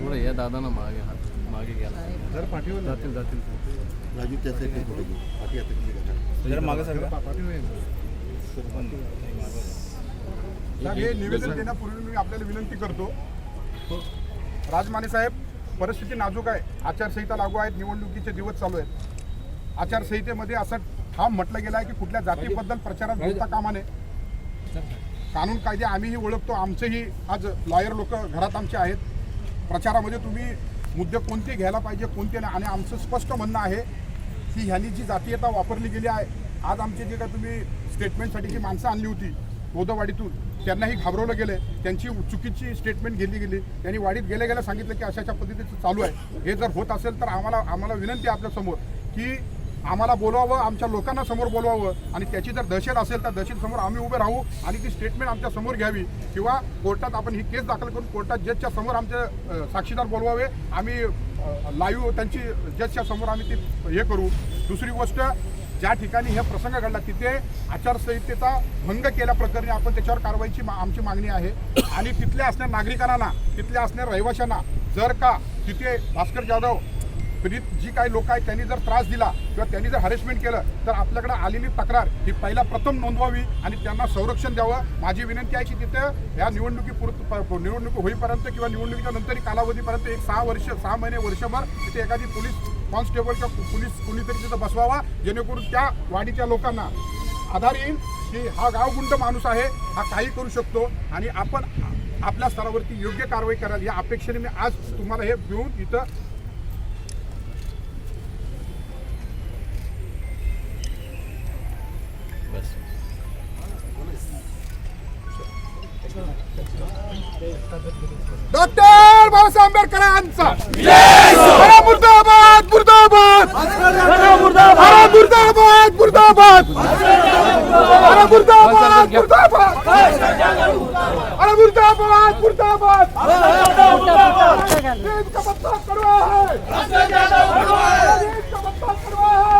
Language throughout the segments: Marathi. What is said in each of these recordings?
थोडं या दादांना मागे हात मागे घ्यायला जर पाठीवर जातील जातील. राजू त्याचे ते थोडं घेऊ पाठी आता किती करणार जरा मागं सरका. पाठीवर हे निवेदन देण्यापूर्वी मी आपल्याला विनंती करतो. राजमाने साहेब परिस्थिती नाजूक आहे. आचारसंहिता लागू आहेत. निवडणुकीचे दिवस चालू आहेत. आचारसंहितेमध्ये असं ठाम म्हटलं गेलं आहे की कुठल्या जातीबद्दल प्रचारात बोलता कामा नये. कानून कायदे आम्हीही ओळखतो आमचेही. आज लॉयर लोक घरात आमचे आहेत. प्रचारामध्ये तुम्ही मुद्दे कोणते घ्यायला पाहिजे कोणते नाही? आणि आमचं स्पष्ट म्हणणं आहे की ह्यांनी जी जातीयता वापरली गेली आहे आज आमचे जे काय तुम्ही स्टेटमेंटसाठी जी माणसं आणली होती गोदवाडीतून त्यांनाही घाबरवलं गेलं त्यांची चुकीची स्टेटमेंट घेतली गेली. त्यांनी वाडीत गेल्या गेल्या सांगितलं की अशा अशा पद्धतीचं चालू आहे. हे जर होत असेल तर आम्हाला आम्हाला विनंती आहे आपल्यासमोर की आम्हाला बोलवावं आमच्या लोकांना समोर बोलवावं. आणि त्याची जर दहशत असेल तर दहशतसमोर आम्ही उभे राहू आणि ती स्टेटमेंट आमच्यासमोर घ्यावी. किंवा कोर्टात आपण ही केस दाखल करून कोर्टात जजच्या समोर आमचे साक्षीदार बोलवावे. आम्ही लाईव्ह त्यांची जजच्या समोर आम्ही ती हे करू. दुसरी गोष्ट ज्या ठिकाणी हे प्रसंग घडला तिथे आचारसंहितेचा भंग केल्याप्रकरणी आपण त्याच्यावर कारवाईची मा- आमची मागणी आहे. आणि तिथल्या असणाऱ्या नागरिकांना तिथल्या असणाऱ्या रहिवाशांना जर का तिथे भास्कर जाधव जी काही लोक आहेत त्यांनी जर त्रास दिला किंवा त्यांनी जर हरेसमेंट केलं तर आपल्याकडे आलेली तक्रार ही पहिला प्रथम नोंदवावी आणि त्यांना संरक्षण द्यावं. माझी विनंती आहे की तिथे या निवडणुकी निवडणूक होईपर्यंत किंवा निवडणुकीच्या नंतरही कालावधीपर्यंत एक सहा वर्ष सहा महिने वर्षभर तिथे एखादी पोलीस कॉन्स्टेबल किंवा पोलीस कुणीतरी तिथं बसवावा जेणेकरून त्या वाडीच्या लोकांना आधार येईल की हा गावगुंड माणूस आहे हा काही करू शकतो आणि आपण आपल्या स्तरावरती योग्य कारवाई कराल या अपेक्षेने मी आज तुम्हाला हे घेऊन इथं बाबासाहेब आंबेडकरांचा. मुर्दाबाद मुर्दाबाद. अरे मुर्दाबाद. मुर्दाबाद मुर्दाबाद. अरे मुर्दाबाद मुर्दाबाद. मुर्दाबाद मुर्दाबाद देश का बदला करवा है देश का बदला करवा है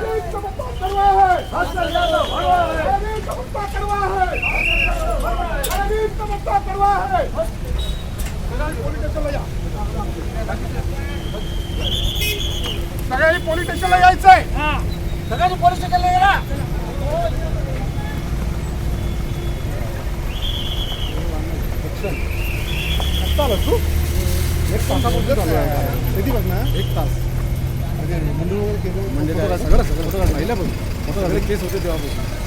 देश का बदला करवा है देश का बदला करवा है देश का बदला करवा है पोलीस स्टेशनला या सगळ्यांनी पोलीस स्टेशनला यायचंय. सगळ्यांनी पोलीस स्टेशनला या. एक तासापासून चालू आहे किती बघ ना एक तास म्हणजे काय सगळं सगळं सगळं महिला पण. सगळे केस होते तेव्हापासून.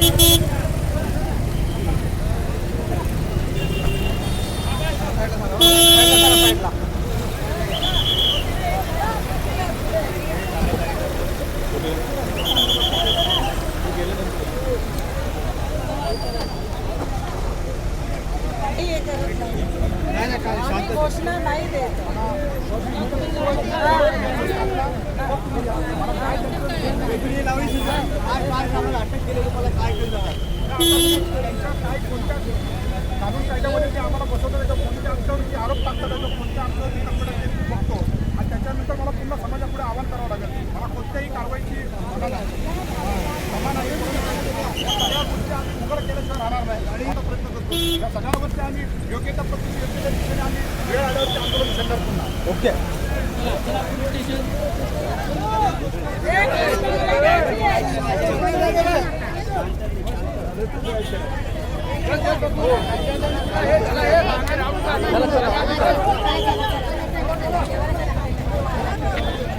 Thank you. आम्ही घोषणा नाही देत त्यांच्या काय कोणत्या कानून कायद्यामध्ये जे आम्हाला बसवतात त्याच्या कोणत्या अंशावर जे आरोप टाकतात त्याच्या कोणत्या अंशावर ते तत्पर ते मी बघतो आणि त्याच्यानंतर मला पूर्ण समाजापुढे आवाहन करावं लागेल मला कोणत्याही कारवाईची मला नाही. क्षमा नाही या सगळ्या गोष्टी आम्ही उघड केल्याशिवाय राहणार नाही आणि आता प्रयत्न करतो या सगळ्या गोष्टी आम्ही योग्य त्या पद्धतीने योग्य त्या दिशेने आम्ही वेळ आल्यावरती आंदोलन करणार पुन्हा. ओके. एक